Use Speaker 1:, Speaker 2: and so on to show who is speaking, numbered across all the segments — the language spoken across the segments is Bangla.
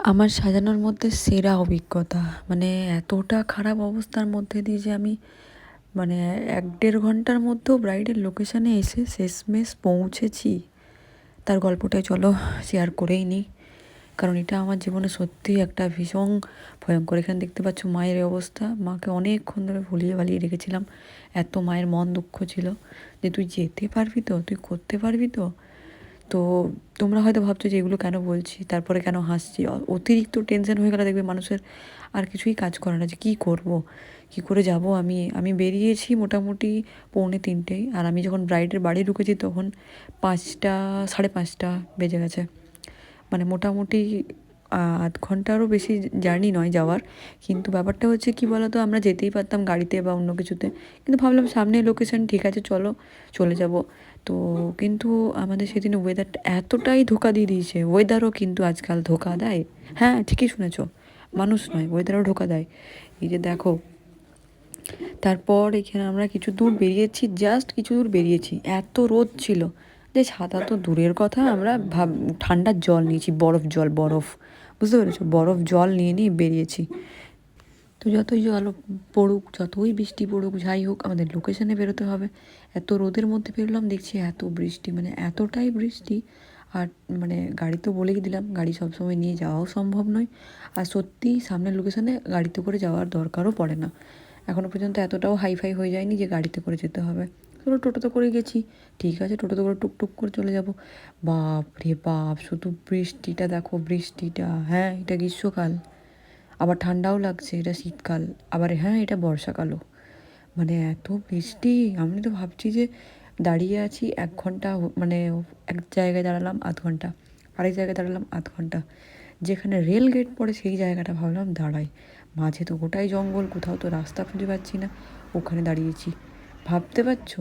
Speaker 1: আমার সাজানোর মধ্যে সেরা অভিজ্ঞতা। মানে এতটা খারাপ অবস্থার মধ্যে দিয়ে যে আমি মানে এক দেড় ঘণ্টার মধ্যেও ব্রাইডের লোকেশানে এসে শেষমেশ পৌঁছেছি। তার গল্পটাই চলো শেয়ার করেই নিই কারণ এটা আমার জীবনে সত্যিই একটা ভীষণ ভয়ঙ্কর। এখানে দেখতে পাচ্ছ মায়ের অবস্থা। মাকে অনেকক্ষণ ধরে ভুলিয়ে ভালিয়ে রেখেছিলাম। এত মায়ের মন দুঃখ ছিল যে, তুই যেতে পারবি তো? তুই করতে পারবি তো? তো তোমরা হয়তো ভাবছ যে এগুলো কেন বলছি? তারপরে কেন হাসছি? অতিরিক্ত টেনশন হয়ে গেলে দেখবে মানুষের আর কিছুই কাজ করে না যে কী করব? কী করে যাব আমি? আমি বেরিয়েছি মোটামুটি পৌনে তিনটেই আর আমি যখন ব্রাইডের বাড়ি ঢুকেছি তখন পাঁচটা, সাড়ে পাঁচটা বেজে গেছে। মানে মোটামুটি আধ ঘন্টারও বেশি জার্নি নয় যাওয়ার। কিন্তু ব্যাপারটা হচ্ছে কি বলতো? আমরা যেতেই পারতাম গাড়িতে বা অন্য কিছুতে। কিন্তু ভাবলাম সামনে লোকেশন ঠিক আছে, চলো, চলে যাব। তো কিন্তু আমাদের সেদিন ওয়েদারটা এতটাই ধোকা দিয়ে দিয়েছে। ওয়েদারও কিন্তু আজকাল ধোকা দেয়। হ্যাঁ ঠিকই শুনেছ। মানুষ নয় ওয়েদারও ধোকা দেয়। এই যে দেখো, তারপর এখানে আমরা কিছু দূর বেরিয়েছি জাস্ট কিছু দূর বেরিয়েছি। এত রোদ ছিল যে ছাতা তো দূরের কথা, আমরা ভাব, ঠান্ডার জল নিয়েছি, বরফ জল, বরফ। বুঝতে পেরেছ? বরফ জল নিয়ে নিয়ে বেরিয়েছি। তো যতই জল পড়ুক, যতই বৃষ্টি পড়ুক, যাই হোক, আমাদের লোকেশনে বেরোতে হবে। এত রোদের মধ্যে বেরোলাম, দেখছি এত বৃষ্টি মানে এতটাই বৃষ্টি। আর মানে গাড়ি তো বলেই দিলাম, গাড়ি সবসময় নিয়ে যাওয়াও সম্ভব নয়। আর সত্যিই সামনের লোকেশনে গাড়িতে করে যাওয়ার দরকারও পড়ে না। এখনও পর্যন্ত এতটাও হাইফাই হয়ে যায়নি যে গাড়িতে করে যেতে হবে। চলো টোটোতে করে গেছি। ঠিক আছে, টোটোতে করে টুকটুক করে চলে যাব। বাপ রে বাপ, শুধু বৃষ্টিটা, দেখো বৃষ্টিটা। হ্যাঁ এটা গ্রীষ্মকাল। আবার ঠান্ডাও লাগছে, এটা শীতকাল। আবার হ্যাঁ এটা বর্ষাকালও। মানে এত বৃষ্টি, আমি তো ভাবছি যে দাঁড়িয়ে আছি এক ঘণ্টা মানে এক জায়গায় দাঁড়ালাম আধ ঘণ্টা, আরেক জায়গায় দাঁড়ালাম আধ ঘণ্টা। যেখানে রেল গেট পড়ে সেই জায়গাটা ভাবলাম দাঁড়াই। মাঝে তো গোটাই জঙ্গল, কোথাও তো রাস্তা খুঁজে পাচ্ছি না, ওখানে দাঁড়িয়েছি। ভাবতে পারছ?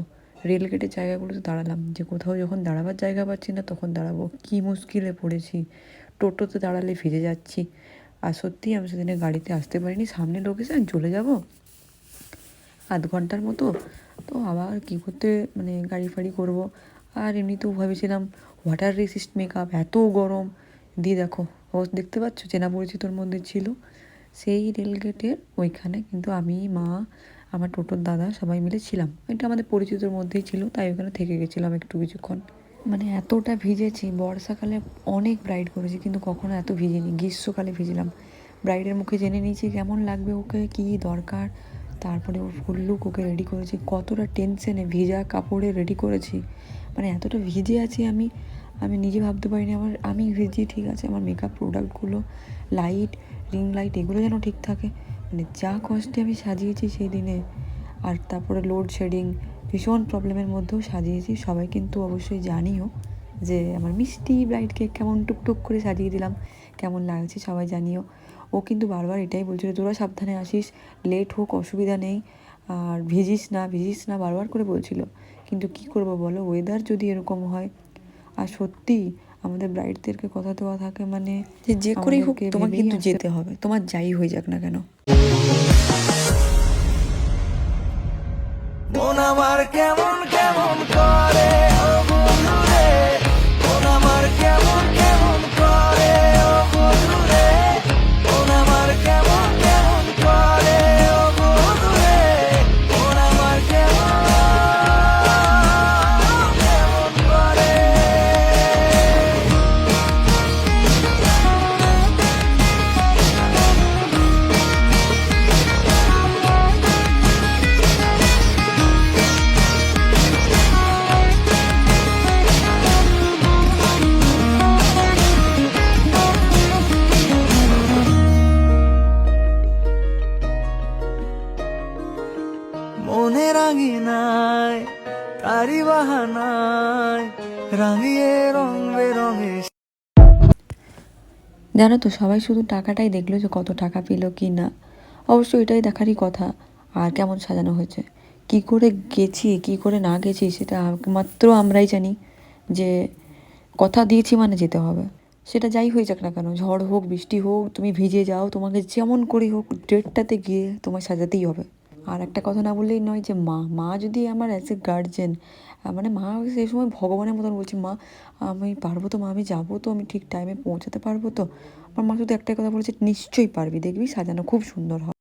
Speaker 1: রেল গেটের জায়গাগুলোতে দাঁড়ালাম, যে কোথাও যখন দাঁড়াবার জায়গা পাচ্ছি না, তখন দাঁড়াবো। কী মুশকিলে পড়েছি। টোটোতে দাঁড়ালে ভিজে যাচ্ছি। সত্যিই আমি সেদিনে গাড়িতে আসতে পারিনি, সামনে লোকেশন চলে যাব আধ ঘণ্টার মতো। তো আবার কী করতে মানে গাড়ি ফাড়ি করব। আর এমনিতেও ভেবেছিলাম ওয়াটার রেসিস্ট মেকআপ এত গরম। দিয়ে দেখো ও দেখতে পাচ্ছ, চেনা পরিচিতর মধ্যে ছিল। সেই রেলগেটের ওইখানে কিন্তু আমি, মা, আমার টোটোর দাদা সবাই মিলে ছিলাম। এটা আমাদের পরিচিতর মধ্যেই ছিল, তাই ওখানে থেকে গেছিলাম একটু কিছুক্ষণ। মানে এতটা ভিজেছি, বর্ষাকালে অনেক ব্রাইড করেছি, কিন্তু কখনো এত ভিজিনি, গ্রীষ্মকালে ভিজলাম। ব্রাইডের মুখে জেনে নিয়েছি কেমন লাগবে ওকে, কী দরকার, তারপরে ওর ফুল লুক ওকে রেডি করেছি, কতটা টেনশনে ভিজা কাপড়ে রেডি করেছি। মানে এতটা ভিজে আছি আমি আমি নিজে ভাবতে পারিনি, আমার, আমি ভিজি, ঠিক আছে, আমার মেকআপ প্রোডাক্টগুলো লাইট রিং লাইট এগুলো যেন ঠিক থাকে। মানে যা কষ্টে আমি সাজিয়েছি সেই দিনে, আর তারপরে লোড শেডিং ভীষণ প্রবলেমের মধ্যেও সাজিয়েছি। সবাই কিন্তু অবশ্যই জানিও যে আমার মিষ্টি ব্রাইড কেক কেমন টুকটুক করে সাজিয়ে দিলাম কেমন লাগছে সবাই জানিও। ও কিন্তু বারবার এটাই বলছিল তোরা সাবধানে আসিস লেট হোক অসুবিধা নেই আর ভিজিস না ভিজিস না বারবার করে বলছিল। কিন্তু কি করব বলো ওয়েদার যদি এরকম হয় আর সত্যি আমাদের ব্রাইডদেরকে কথা দেওয়া থাকে মানে যে যে করেই হোক তোমাকে কিন্তু যেতে হবে তোমার যাই হয়ে যাক না কেন।
Speaker 2: আমার কেমন রং বেরঙে
Speaker 1: জানো তো, সবাই শুধু টাকাটাই দেখল যে কত টাকা পেল কি না। অবশ্য এটাই দেখারই কথা, আর কেমন সাজানো হয়েছে। কি করে গেছি, কি করে না গেছি, সেটা মাত্র আমরাই জানি যে কথা দিয়েছি মানে যেতে হবে। সেটা যাই হয়ে যাক না কেন, ঝড় হোক, বৃষ্টি হোক, তুমি ভিজে যাও, তোমাকে যেমন করেই হোক, ডেটটাতে গিয়ে তোমায় সাজাতেই হবে। আর একটা কথা না বললেই নয় যে মা মা যদি আমার অ্যাজ এ গার্জেন মানে মা সেই সময় ভগবানের মতন বলছি, মা, আমি পারব তো মা, আমি যাব তো, আমি ঠিক টাইমে পৌঁছাতে পারব তো? আমার মা শুধু একটাই কথা বলেছে, নিশ্চয়ই পারবি, দেখবি সাজানো খুব সুন্দর হবে।